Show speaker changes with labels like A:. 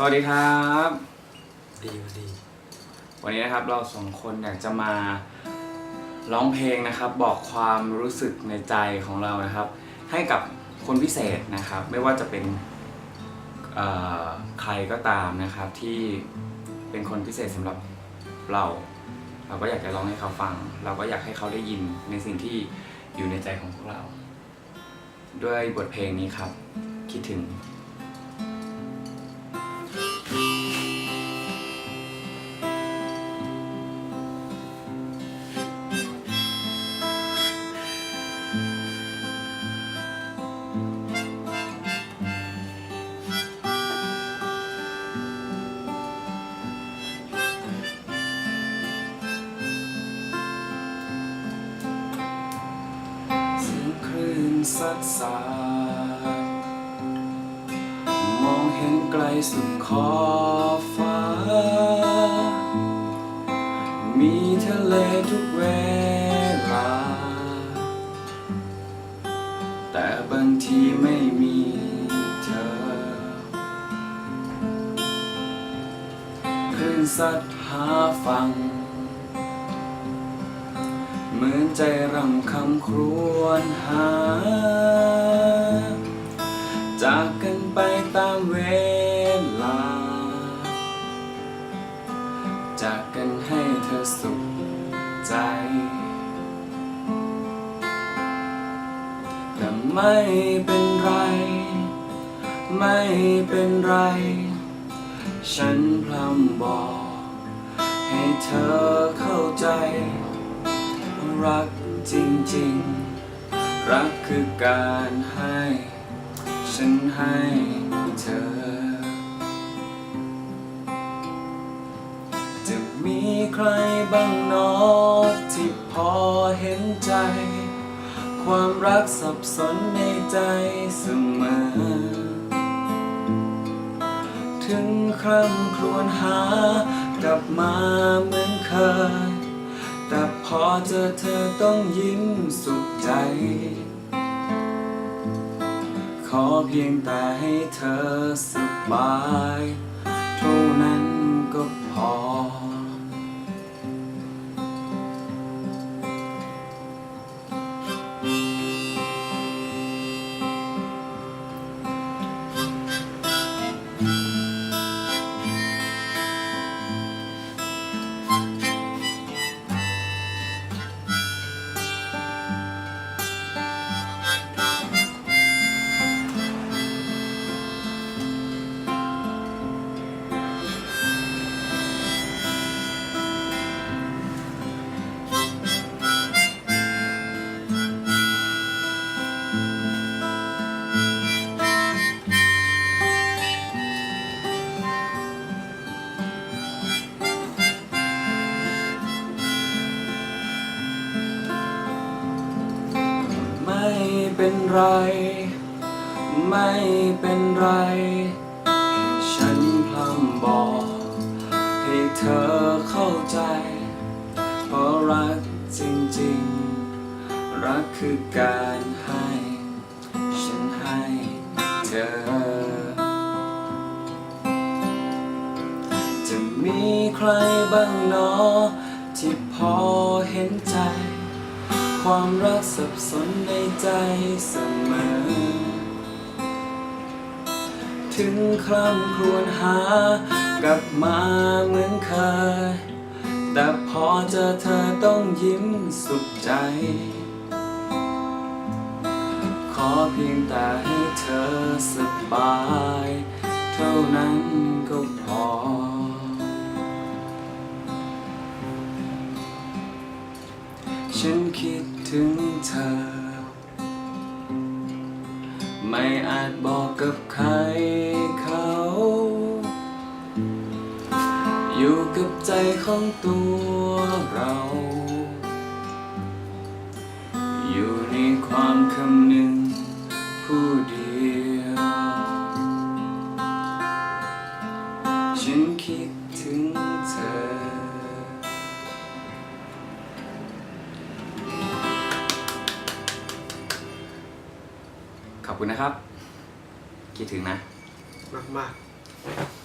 A: สวัสดีครับ
B: ดีมาดี
A: วันนี้นะครับเราสองคนอยากจะมาร้องเพลงนะครับ บอกความรู้สึกในใจของเรานะครับ ให้กับคนพิเศษนะครับ ไม่ว่าจะเป็นเอ่อใครก็ตามนะครับที่เป็นคนพิเศษสำหรับเรา เราก็อยากจะร้องให้เขาฟัง เราก็อยากให้เขาได้ยินในสิ่งที่อยู่ในใจของพวกเรา ด้วยบทเพลงนี้ครับ คิดถึงเสียงคลื่นซัดสา มองเห็นไกลสุดขอบฟ้า มีทะเลทุกเวลา แต่บางทีไม่มีเธอคลื่นซัดหาฟัง เหมือนใจรำคำครวญหา ไม่เป็นไร ไม่เป็นไร ฉันพร่ำบอก ให้เธอเข้าใจ รักจริงๆ รักคือการให้ ฉันให้เธอ จะมีใครบ้างหนอย ความรักสับสนในใจเสมอ ถึงคร่ำครวญหากลับมาเหมือนเคย แต่พอเจอเธอต้องยิ้มสุขใจ ขอเพียงแต่ให้เธอสบาย เท่านั้นก็พอ เป็นไร ไม่เป็นไร ฉันพร่ำบอกให้เธอเข้าใจ เพราะรักจริงๆ รักคือการให้ ฉันให้เธอ จะมีใครบ้างหนอที่พอเห็นใจ ความรักสับสนในใจเสมอ ถึงคร่ำครวญหากลับมาเหมือนเคย แต่พอเจอเธอต้องยิ้มสุขใจ ขอเพียงแต่ให้เธอสบาย เท่านั้นก็พอ ฉันคิดถึงเธอ ไม่อาจบอกกับใครเขา อยู่กับใจของตัวเรา อยู่ในความคำหนึ่ง คุณนะครับ คิดถึงนะ
B: มากมากๆ